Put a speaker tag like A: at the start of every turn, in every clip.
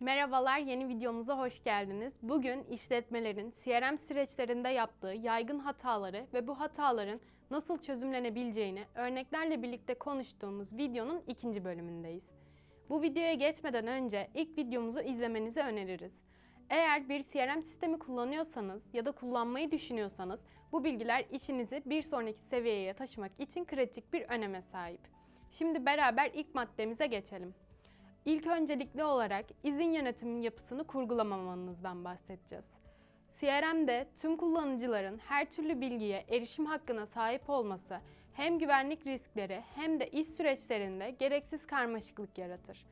A: Merhabalar, yeni videomuza hoş geldiniz. Bugün işletmelerin CRM süreçlerinde yaptığı yaygın hataları ve bu hataların nasıl çözümlenebileceğini örneklerle birlikte konuştuğumuz videonun ikinci bölümündeyiz. Bu videoya geçmeden önce ilk videomuzu izlemenizi öneririz. Eğer bir CRM sistemi kullanıyorsanız ya da kullanmayı düşünüyorsanız bu bilgiler işinizi bir sonraki seviyeye taşımak için kritik bir öneme sahip. Şimdi beraber ilk maddemize geçelim. İlk öncelikli olarak izin yönetimin yapısını kurgulamamanızdan bahsedeceğiz. CRM'de tüm kullanıcıların her türlü bilgiye erişim hakkına sahip olması hem güvenlik riskleri hem de iş süreçlerinde gereksiz karmaşıklık yaratır.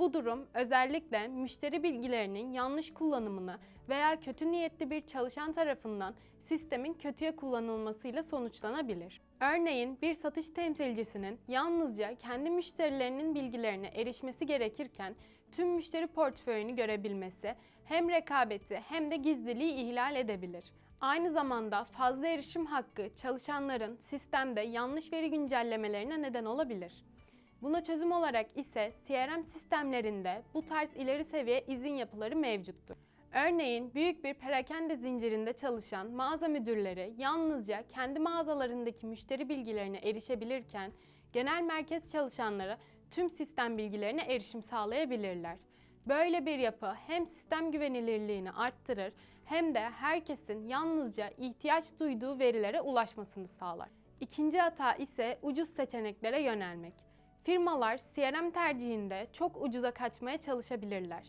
A: Bu durum özellikle müşteri bilgilerinin yanlış kullanımını veya kötü niyetli bir çalışan tarafından sistemin kötüye kullanılmasıyla sonuçlanabilir. Örneğin bir satış temsilcisinin yalnızca kendi müşterilerinin bilgilerine erişmesi gerekirken tüm müşteri portföyünü görebilmesi hem rekabeti hem de gizliliği ihlal edebilir. Aynı zamanda fazla erişim hakkı çalışanların sistemde yanlış veri güncellemelerine neden olabilir. Buna çözüm olarak ise CRM sistemlerinde bu tarz ileri seviye izin yapıları mevcuttur. Örneğin büyük bir perakende zincirinde çalışan mağaza müdürleri yalnızca kendi mağazalarındaki müşteri bilgilerine erişebilirken genel merkez çalışanları tüm sistem bilgilerine erişim sağlayabilirler. Böyle bir yapı hem sistem güvenilirliğini arttırır hem de herkesin yalnızca ihtiyaç duyduğu verilere ulaşmasını sağlar. İkinci hata ise ucuz seçeneklere yönelmek. Firmalar CRM tercihinde çok ucuza kaçmaya çalışabilirler.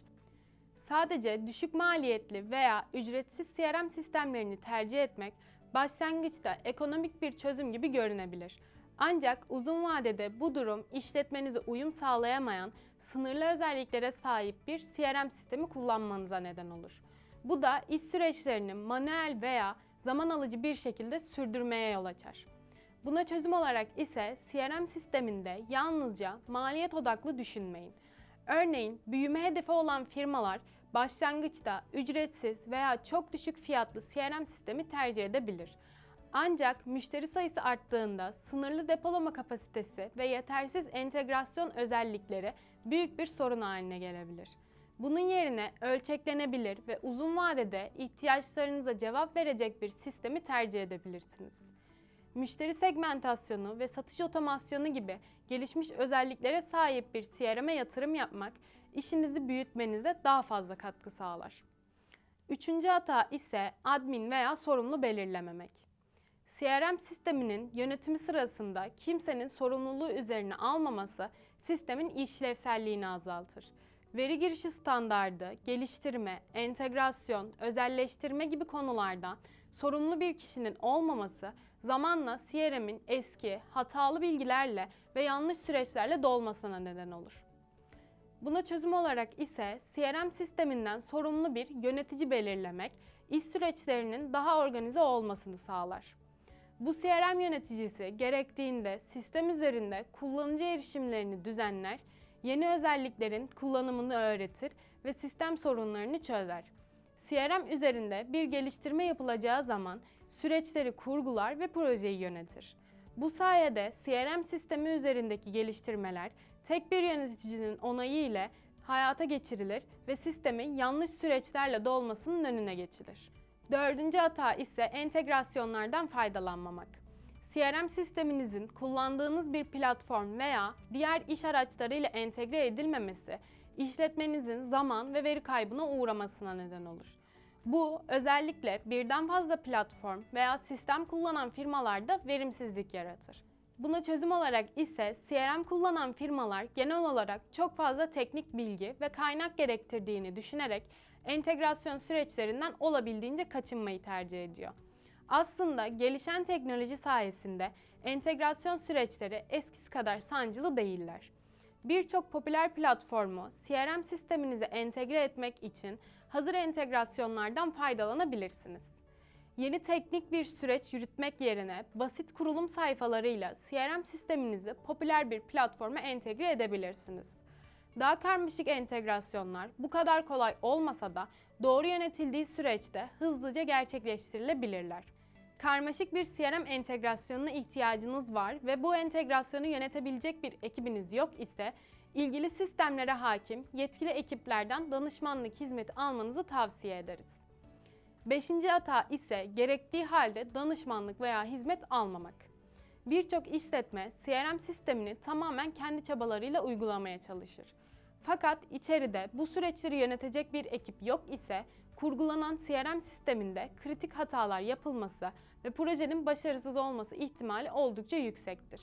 A: Sadece düşük maliyetli veya ücretsiz CRM sistemlerini tercih etmek başlangıçta ekonomik bir çözüm gibi görünebilir. Ancak uzun vadede bu durum işletmenize uyum sağlayamayan, sınırlı özelliklere sahip bir CRM sistemi kullanmanıza neden olur. Bu da iş süreçlerini manuel veya zaman alıcı bir şekilde sürdürmeye yol açar. Buna çözüm olarak ise CRM sisteminde yalnızca maliyet odaklı düşünmeyin. Örneğin büyüme hedefi olan firmalar başlangıçta ücretsiz veya çok düşük fiyatlı CRM sistemi tercih edebilir. Ancak müşteri sayısı arttığında sınırlı depolama kapasitesi ve yetersiz entegrasyon özellikleri büyük bir sorun haline gelebilir. Bunun yerine ölçeklenebilir ve uzun vadede ihtiyaçlarınıza cevap verecek bir sistemi tercih edebilirsiniz. Müşteri segmentasyonu ve satış otomasyonu gibi gelişmiş özelliklere sahip bir CRM'e yatırım yapmak işinizi büyütmenize daha fazla katkı sağlar. Üçüncü hata ise admin veya sorumlu belirlememek. CRM sisteminin yönetimi sırasında kimsenin sorumluluğu üzerine almaması sistemin işlevselliğini azaltır. Veri girişi standardı, geliştirme, entegrasyon, özelleştirme gibi konulardan sorumlu bir kişinin olmaması zamanla CRM'in eski, hatalı bilgilerle ve yanlış süreçlerle dolmasına neden olur. Buna çözüm olarak ise CRM sisteminden sorumlu bir yönetici belirlemek, iş süreçlerinin daha organize olmasını sağlar. Bu CRM yöneticisi gerektiğinde sistem üzerinde kullanıcı erişimlerini düzenler, yeni özelliklerin kullanımını öğretir ve sistem sorunlarını çözer. CRM üzerinde bir geliştirme yapılacağı zaman süreçleri kurgular ve projeyi yönetir. Bu sayede CRM sistemi üzerindeki geliştirmeler tek bir yöneticinin onayı ile hayata geçirilir ve sistemin yanlış süreçlerle dolmasının önüne geçilir. Dördüncü hata ise entegrasyonlardan faydalanmamak. CRM sisteminizin kullandığınız bir platform veya diğer iş araçlarıyla entegre edilmemesi, işletmenizin zaman ve veri kaybına uğramasına neden olur. Bu özellikle birden fazla platform veya sistem kullanan firmalarda verimsizlik yaratır. Buna çözüm olarak ise CRM kullanan firmalar genel olarak çok fazla teknik bilgi ve kaynak gerektirdiğini düşünerek entegrasyon süreçlerinden olabildiğince kaçınmayı tercih ediyor. Aslında gelişen teknoloji sayesinde entegrasyon süreçleri eskisi kadar sancılı değiller. Birçok popüler platformu CRM sisteminize entegre etmek için hazır entegrasyonlardan faydalanabilirsiniz. Yeni teknik bir süreç yürütmek yerine basit kurulum sayfalarıyla CRM sisteminizi popüler bir platforma entegre edebilirsiniz. Daha karmaşık entegrasyonlar bu kadar kolay olmasa da doğru yönetildiği süreçte hızlıca gerçekleştirilebilirler. Karmaşık bir CRM entegrasyonuna ihtiyacınız var ve bu entegrasyonu yönetebilecek bir ekibiniz yok ise ilgili sistemlere hakim yetkili ekiplerden danışmanlık hizmeti almanızı tavsiye ederiz. Beşinci hata ise gerektiği halde danışmanlık veya hizmet almamak. Birçok işletme CRM sistemini tamamen kendi çabalarıyla uygulamaya çalışır. Fakat içeride bu süreçleri yönetecek bir ekip yok ise kurgulanan CRM sisteminde kritik hatalar yapılması ve projenin başarısız olması ihtimali oldukça yüksektir.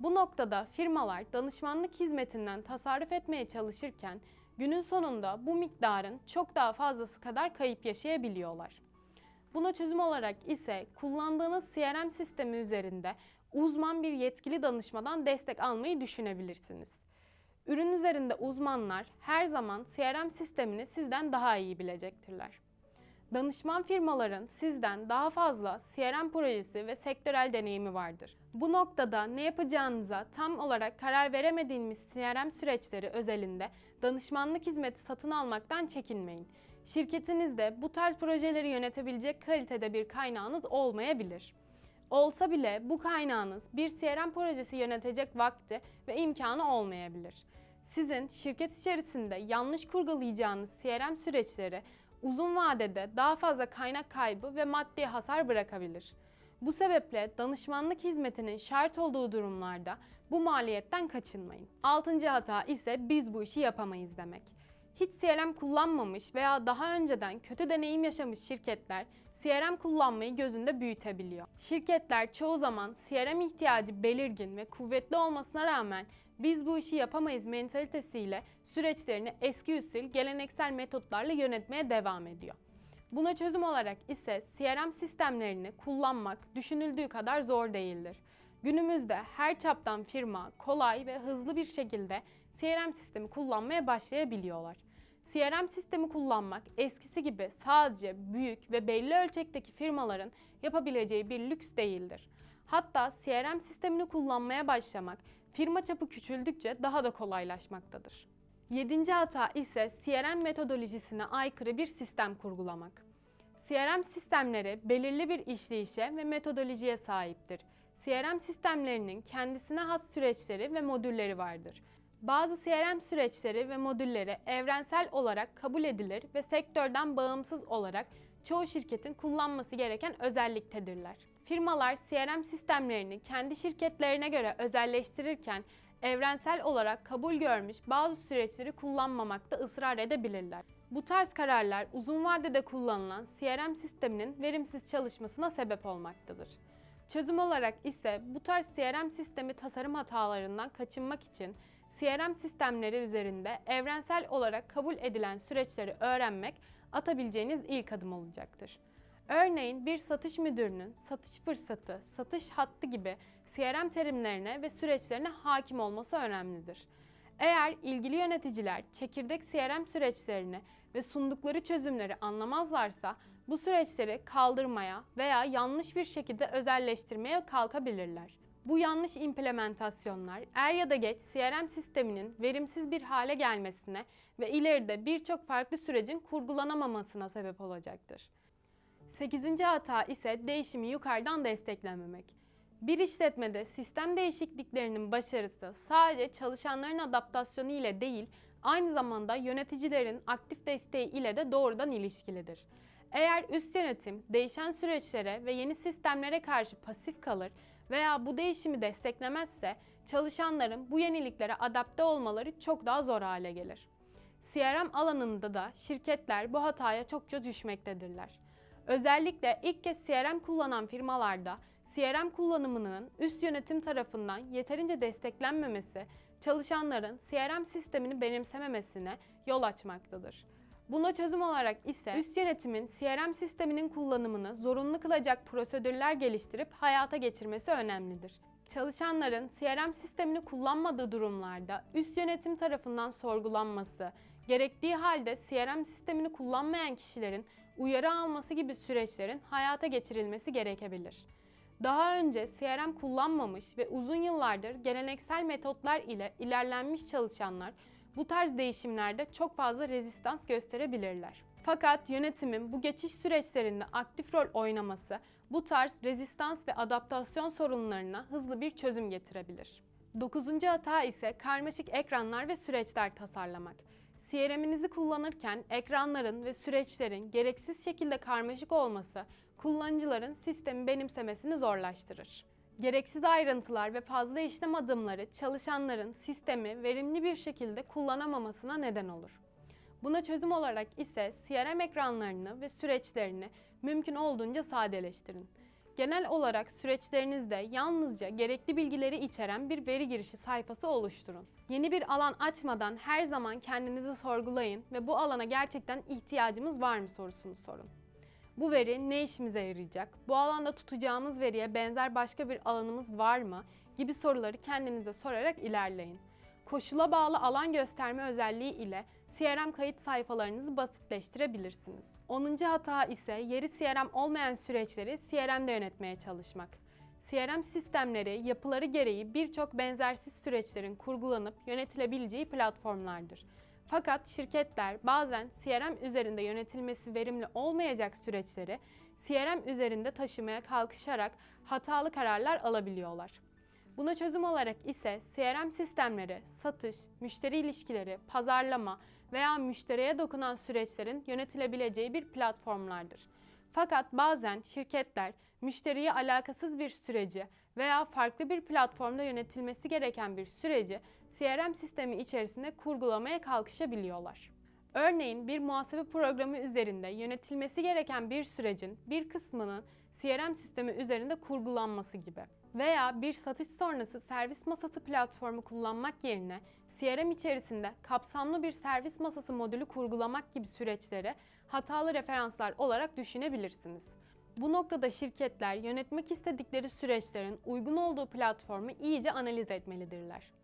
A: Bu noktada firmalar danışmanlık hizmetinden tasarruf etmeye çalışırken günün sonunda bu miktarın çok daha fazlası kadar kayıp yaşayabiliyorlar. Buna çözüm olarak ise kullandığınız CRM sistemi üzerinde uzman bir yetkili danışmadan destek almayı düşünebilirsiniz. Ürün üzerinde uzmanlar her zaman CRM sistemini sizden daha iyi bilecektirler. Danışman firmaların sizden daha fazla CRM projesi ve sektörel deneyimi vardır. Bu noktada ne yapacağınıza tam olarak karar veremediğiniz CRM süreçleri özelinde danışmanlık hizmeti satın almaktan çekinmeyin. Şirketinizde bu tarz projeleri yönetebilecek kalitede bir kaynağınız olmayabilir. Olsa bile bu kaynağınız bir CRM projesi yönetecek vakti ve imkanı olmayabilir. Sizin şirket içerisinde yanlış kurgulayacağınız CRM süreçleri uzun vadede daha fazla kaynak kaybı ve maddi hasar bırakabilir. Bu sebeple danışmanlık hizmetinin şart olduğu durumlarda bu maliyetten kaçınmayın. Altıncı hata ise biz bu işi yapamayız demek. Hiç CRM kullanmamış veya daha önceden kötü deneyim yaşamış şirketler CRM kullanmayı gözünde büyütebiliyor. Şirketler çoğu zaman CRM ihtiyacı belirgin ve kuvvetli olmasına rağmen biz bu işi yapamayız mentalitesiyle süreçlerini eski usul geleneksel metotlarla yönetmeye devam ediyor. Buna çözüm olarak ise CRM sistemlerini kullanmak düşünüldüğü kadar zor değildir. Günümüzde her çaptan firma kolay ve hızlı bir şekilde CRM sistemi kullanmaya başlayabiliyorlar. CRM sistemi kullanmak eskisi gibi sadece büyük ve belli ölçekteki firmaların yapabileceği bir lüks değildir. Hatta CRM sistemini kullanmaya başlamak firma çapı küçüldükçe daha da kolaylaşmaktadır. Yedinci hata ise CRM metodolojisine aykırı bir sistem kurgulamak. CRM sistemleri belirli bir işleyişe ve metodolojiye sahiptir. CRM sistemlerinin kendisine has süreçleri ve modülleri vardır. Bazı CRM süreçleri ve modülleri evrensel olarak kabul edilir ve sektörden bağımsız olarak çoğu şirketin kullanması gereken özelliktedirler. Firmalar CRM sistemlerini kendi şirketlerine göre özelleştirirken evrensel olarak kabul görmüş bazı süreçleri kullanmamakta ısrar edebilirler. Bu tarz kararlar uzun vadede kullanılan CRM sisteminin verimsiz çalışmasına sebep olmaktadır. Çözüm olarak ise bu tarz CRM sistemi tasarım hatalarından kaçınmak için CRM sistemleri üzerinde evrensel olarak kabul edilen süreçleri öğrenmek atabileceğiniz ilk adım olacaktır. Örneğin bir satış müdürünün satış fırsatı, satış hattı gibi CRM terimlerine ve süreçlerine hakim olması önemlidir. Eğer ilgili yöneticiler çekirdek CRM süreçlerini ve sundukları çözümleri anlamazlarsa bu süreçleri kaldırmaya veya yanlış bir şekilde özelleştirmeye kalkabilirler. Bu yanlış implementasyonlar er ya da geç CRM sisteminin verimsiz bir hale gelmesine ve ileride birçok farklı sürecin kurgulanamamasına sebep olacaktır. 8. hata ise değişimi yukarıdan desteklememek. Bir işletmede sistem değişikliklerinin başarısı sadece çalışanların adaptasyonu ile değil, aynı zamanda yöneticilerin aktif desteği ile de doğrudan ilişkilidir. Eğer üst yönetim değişen süreçlere ve yeni sistemlere karşı pasif kalır veya bu değişimi desteklemezse çalışanların bu yeniliklere adapte olmaları çok daha zor hale gelir. CRM alanında da şirketler bu hataya çokça düşmektedirler. Özellikle ilk kez CRM kullanan firmalarda CRM kullanımının üst yönetim tarafından yeterince desteklenmemesi çalışanların CRM sistemini benimsememesine yol açmaktadır. Buna çözüm olarak ise üst yönetimin CRM sisteminin kullanımını zorunlu kılacak prosedürler geliştirip hayata geçirmesi önemlidir. Çalışanların CRM sistemini kullanmadığı durumlarda üst yönetim tarafından sorgulanması, gerektiği halde CRM sistemini kullanmayan kişilerin uyarı alması gibi süreçlerin hayata geçirilmesi gerekebilir. Daha önce CRM kullanmamış ve uzun yıllardır geleneksel metotlar ile ilerlenmiş çalışanlar bu tarz değişimlerde çok fazla rezistans gösterebilirler. Fakat yönetimin bu geçiş süreçlerinde aktif rol oynaması bu tarz rezistans ve adaptasyon sorunlarına hızlı bir çözüm getirebilir. Dokuzuncu hata ise karmaşık ekranlar ve süreçler tasarlamak. CRM'inizi kullanırken ekranların ve süreçlerin gereksiz şekilde karmaşık olması kullanıcıların sistemi benimsemesini zorlaştırır. Gereksiz ayrıntılar ve fazla işlem adımları çalışanların sistemi verimli bir şekilde kullanamamasına neden olur. Buna çözüm olarak ise CRM ekranlarını ve süreçlerini mümkün olduğunca sadeleştirin. Genel olarak süreçlerinizde yalnızca gerekli bilgileri içeren bir veri girişi sayfası oluşturun. Yeni bir alan açmadan her zaman kendinizi sorgulayın ve bu alana gerçekten ihtiyacımız var mı sorusunu sorun. Bu veri ne işimize yarayacak? Bu alanda tutacağımız veriye benzer başka bir alanımız var mı? gibi soruları kendinize sorarak ilerleyin. Koşula bağlı alan gösterme özelliği ile CRM kayıt sayfalarınızı basitleştirebilirsiniz. 10. hata ise yeri CRM olmayan süreçleri CRM'de yönetmeye çalışmak. CRM sistemleri yapıları gereği birçok benzersiz süreçlerin kurgulanıp yönetilebileceği platformlardır. Fakat şirketler bazen CRM üzerinde yönetilmesi verimli olmayacak süreçleri CRM üzerinde taşımaya kalkışarak hatalı kararlar alabiliyorlar. Buna çözüm olarak ise CRM sistemleri, satış, müşteri ilişkileri, pazarlama veya müşteriye dokunan süreçlerin yönetilebileceği bir platformlardır. Fakat bazen şirketler müşteriye alakasız bir süreci veya farklı bir platformda yönetilmesi gereken bir süreci CRM sistemi içerisinde kurgulamaya kalkışabiliyorlar. Örneğin bir muhasebe programı üzerinde yönetilmesi gereken bir sürecin bir kısmının CRM sistemi üzerinde kurgulanması gibi veya bir satış sonrası servis masası platformu kullanmak yerine CRM içerisinde kapsamlı bir servis masası modülü kurgulamak gibi süreçleri hatalı referanslar olarak düşünebilirsiniz. Bu noktada şirketler yönetmek istedikleri süreçlerin uygun olduğu platformu iyice analiz etmelidirler.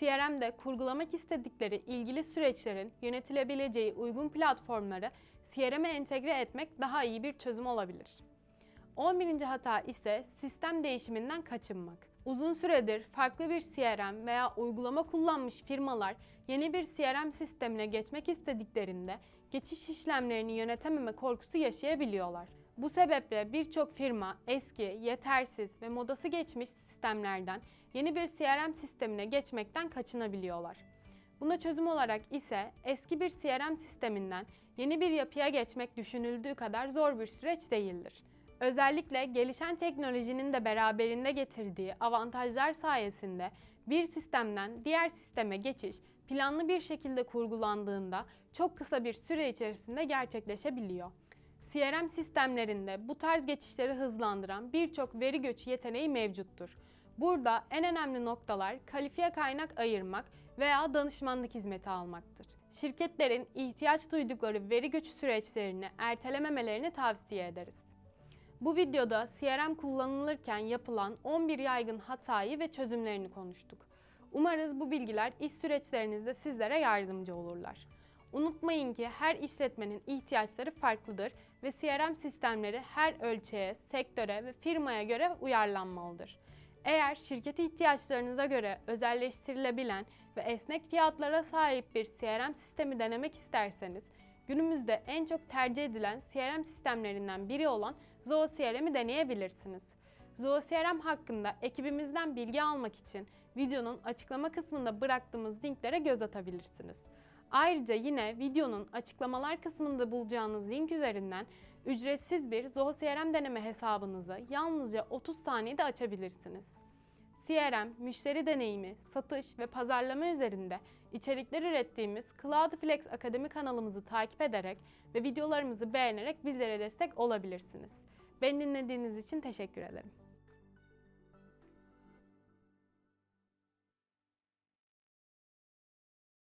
A: CRM'de kurgulamak istedikleri ilgili süreçlerin yönetilebileceği uygun platformları CRM'e entegre etmek daha iyi bir çözüm olabilir. 11. hata ise sistem değişiminden kaçınmak. Uzun süredir farklı bir CRM veya uygulama kullanmış firmalar yeni bir CRM sistemine geçmek istediklerinde geçiş işlemlerini yönetememe korkusu yaşayabiliyorlar. Bu sebeple birçok firma eski, yetersiz ve modası geçmiş sistemlerden yeni bir CRM sistemine geçmekten kaçınabiliyorlar. Buna çözüm olarak ise eski bir CRM sisteminden yeni bir yapıya geçmek düşünüldüğü kadar zor bir süreç değildir. Özellikle gelişen teknolojinin de beraberinde getirdiği avantajlar sayesinde bir sistemden diğer sisteme geçiş planlı bir şekilde kurgulandığında çok kısa bir süre içerisinde gerçekleşebiliyor. CRM sistemlerinde bu tarz geçişleri hızlandıran birçok veri göçü yeteneği mevcuttur. Burada en önemli noktalar kalifiye kaynak ayırmak veya danışmanlık hizmeti almaktır. Şirketlerin ihtiyaç duydukları veri göçü süreçlerini ertelememelerini tavsiye ederiz. Bu videoda CRM kullanılırken yapılan 11 yaygın hatayı ve çözümlerini konuştuk. Umarız bu bilgiler iş süreçlerinizde sizlere yardımcı olurlar. Unutmayın ki her işletmenin ihtiyaçları farklıdır ve CRM sistemleri her ölçeğe, sektöre ve firmaya göre uyarlanmalıdır. Eğer şirket ihtiyaçlarınıza göre özelleştirilebilen ve esnek fiyatlara sahip bir CRM sistemi denemek isterseniz, günümüzde en çok tercih edilen CRM sistemlerinden biri olan Zoho CRM'i deneyebilirsiniz. Zoho CRM hakkında ekibimizden bilgi almak için videonun açıklama kısmında bıraktığımız linklere göz atabilirsiniz. Ayrıca yine videonun açıklamalar kısmında bulacağınız link üzerinden ücretsiz bir Zoho CRM deneme hesabınızı yalnızca 30 saniyede açabilirsiniz. CRM, müşteri deneyimi, satış ve pazarlama üzerinde içerikler ürettiğimiz Cloudflex Akademi kanalımızı takip ederek ve videolarımızı beğenerek bizlere destek olabilirsiniz. Beni dinlediğiniz için teşekkür ederim.